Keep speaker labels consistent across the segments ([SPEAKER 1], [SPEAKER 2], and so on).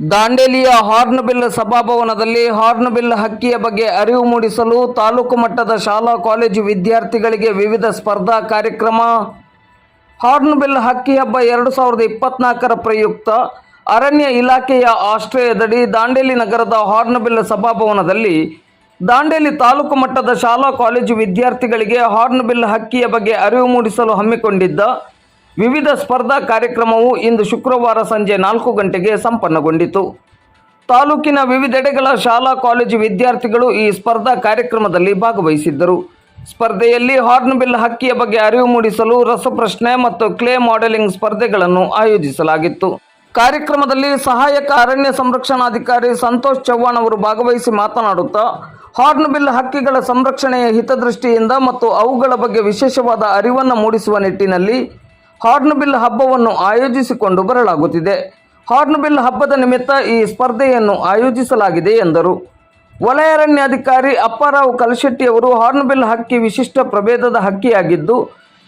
[SPEAKER 1] ದಾಂಡೇಲಿಯ Hornbill ಸಭಾಭವನದಲ್ಲಿ Hornbill ಹಕ್ಕಿಯ ಬಗ್ಗೆ ಅರಿವು ಮೂಡಿಸಲು ತಾಲೂಕು ಮಟ್ಟದ ಶಾಲಾ ಕಾಲೇಜು ವಿದ್ಯಾರ್ಥಿಗಳಿಗೆ ವಿವಿಧ ಸ್ಪರ್ಧಾ ಕಾರ್ಯಕ್ರಮ. ಹಾರ್ನ್ಬಿಲ್ ಹಕ್ಕಿ ಹಬ್ಬ ಎರಡು ಸಾವಿರದ ಇಪ್ಪತ್ನಾಲ್ಕರ ಪ್ರಯುಕ್ತ ಅರಣ್ಯ ಇಲಾಖೆಯ ಆಶ್ರಯದಡಿ ದಾಂಡೇಲಿ ನಗರದ ಹಾರ್ನ್ಬಿಲ್ ಸಭಾಭವನದಲ್ಲಿ ದಾಂಡೇಲಿ ತಾಲೂಕು ಮಟ್ಟದ ಶಾಲಾ ಕಾಲೇಜು ವಿದ್ಯಾರ್ಥಿಗಳಿಗೆ ಹಾರ್ನ್ಬಿಲ್ ಹಕ್ಕಿಯ ಬಗ್ಗೆ ಅರಿವು ಮೂಡಿಸಲು ಹಮ್ಮಿಕೊಂಡಿದ್ದ ವಿವಿಧ ಸ್ಪರ್ಧಾ ಕಾರ್ಯಕ್ರಮವು ಇಂದು ಶುಕ್ರವಾರ ಸಂಜೆ ನಾಲ್ಕು ಗಂಟೆಗೆ ಸಂಪನ್ನಗೊಂಡಿತು. ತಾಲೂಕಿನ ವಿವಿಧೆಡೆಗಳ ಶಾಲಾ, ಕಾಲೇಜು ವಿದ್ಯಾರ್ಥಿಗಳು ಈ ಸ್ಪರ್ಧಾ ಕಾರ್ಯಕ್ರಮದಲ್ಲಿ ಭಾಗವಹಿಸಿದ್ದರು. ಸ್ಪರ್ಧೆಯಲ್ಲಿ ಹಾರ್ನ್ಬಿಲ್ ಹಕ್ಕಿಯ ಬಗ್ಗೆ ಅರಿವು ಮೂಡಿಸಲು ರಸಪ್ರಶ್ನೆ ಮತ್ತು ಕ್ಲೇ ಮಾಡೆಲಿಂಗ್ ಸ್ಪರ್ಧೆಗಳನ್ನು ಆಯೋಜಿಸಲಾಗಿತ್ತು. ಕಾರ್ಯಕ್ರಮದಲ್ಲಿ ಸಹಾಯಕ ಅರಣ್ಯ ಸಂರಕ್ಷಣಾಧಿಕಾರಿ ಸಂತೋಷ್ ಚವ್ಹಾಣ್ ಅವರು ಭಾಗವಹಿಸಿ ಮಾತನಾಡುತ್ತಾ ಹಾರ್ನ್ಬಿಲ್ ಹಕ್ಕಿಗಳ ಸಂರಕ್ಷಣೆಯ ಹಿತದೃಷ್ಟಿಯಿಂದ ಮತ್ತು ಅವುಗಳ ಬಗ್ಗೆ ವಿಶೇಷವಾದ ಅರಿವನ್ನು ಮೂಡಿಸುವ ನಿಟ್ಟಿನಲ್ಲಿ ಹಾರ್ನ್ಬಿಲ್ ಹಬ್ಬವನ್ನು ಆಯೋಜಿಸಿಕೊಂಡು ಬರಲಾಗುತ್ತಿದೆ. ಹಾರ್ನ್ಬಿಲ್ ಹಬ್ಬದ ನಿಮಿತ್ತ ಈ ಸ್ಪರ್ಧೆಯನ್ನು ಆಯೋಜಿಸಲಾಗಿದೆ ಎಂದರು. ವಲಯ ಅರಣ್ಯಾಧಿಕಾರಿ ಅಪ್ಪಾರಾವ್ ಕಲಶೆಟ್ಟಿಯವರು ಹಾರ್ನ್ಬಿಲ್ ಹಕ್ಕಿ ವಿಶಿಷ್ಟ ಪ್ರಭೇದದ ಹಕ್ಕಿಯಾಗಿದ್ದು,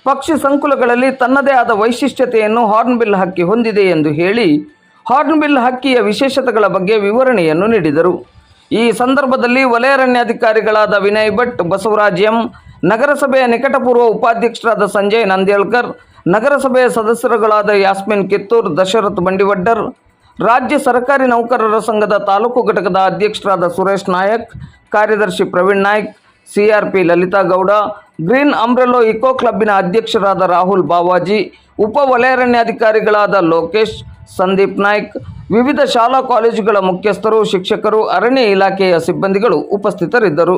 [SPEAKER 1] ಪಕ್ಷಿ ಸಂಕುಲಗಳಲ್ಲಿ ತನ್ನದೇ ಆದ ವೈಶಿಷ್ಟ್ಯತೆಯನ್ನು ಹಾರ್ನ್ಬಿಲ್ ಹಕ್ಕಿ ಹೊಂದಿದೆ ಎಂದು ಹೇಳಿ, ಹಾರ್ನ್ಬಿಲ್ ಹಕ್ಕಿಯ ವಿಶೇಷತೆಗಳ ಬಗ್ಗೆ ವಿವರಣೆಯನ್ನು ನೀಡಿದರು. ಈ ಸಂದರ್ಭದಲ್ಲಿ ವಲಯ ಅರಣ್ಯಾಧಿಕಾರಿಗಳಾದ ವಿನಯ್ ಭಟ್, ಬಸವರಾಜ್ ಎಂ, ನಗರಸಭೆಯ ನಿಕಟಪೂರ್ವ ಉಪಾಧ್ಯಕ್ಷರಾದ ಸಂಜಯ್ ನಂದ್ಯಾಳ್ಕರ್ ನಗರಸಭೆಯ ಸದಸ್ಯರುಗಳಾದ ಯಾಸ್ಮಿನ್ ಕಿತ್ತೂರ್, ದಶರಥ್ ಬಂಡಿವಡ್ಡರ್, ರಾಜ್ಯ ಸರ್ಕಾರಿ ನೌಕರರ ಸಂಘದ ತಾಲೂಕು ಘಟಕದ ಅಧ್ಯಕ್ಷರಾದ ಸುರೇಶ್ ನಾಯಕ್, ಕಾರ್ಯದರ್ಶಿ Praveen Naik, CRP Lalitha Gowda, green umbrella eco ಕ್ಲಬ್ಬಿನ ಅಧ್ಯಕ್ಷರಾದ ರಾಹುಲ್ ಬಾವಾಜಿ, ಉಪ ವಲಯಾರಣ್ಯಾಧಿಕಾರಿಗಳಾದ ಲೋಕೇಶ್, ಸಂದೀಪ್ ನಾಯ್ಕ್, ವಿವಿಧ ಶಾಲಾ ಕಾಲೇಜುಗಳ ಮುಖ್ಯಸ್ಥರು, ಶಿಕ್ಷಕರು, ಅರಣ್ಯ ಇಲಾಖೆಯ ಸಿಬ್ಬಂದಿಗಳು ಉಪಸ್ಥಿತರಿದ್ದರು.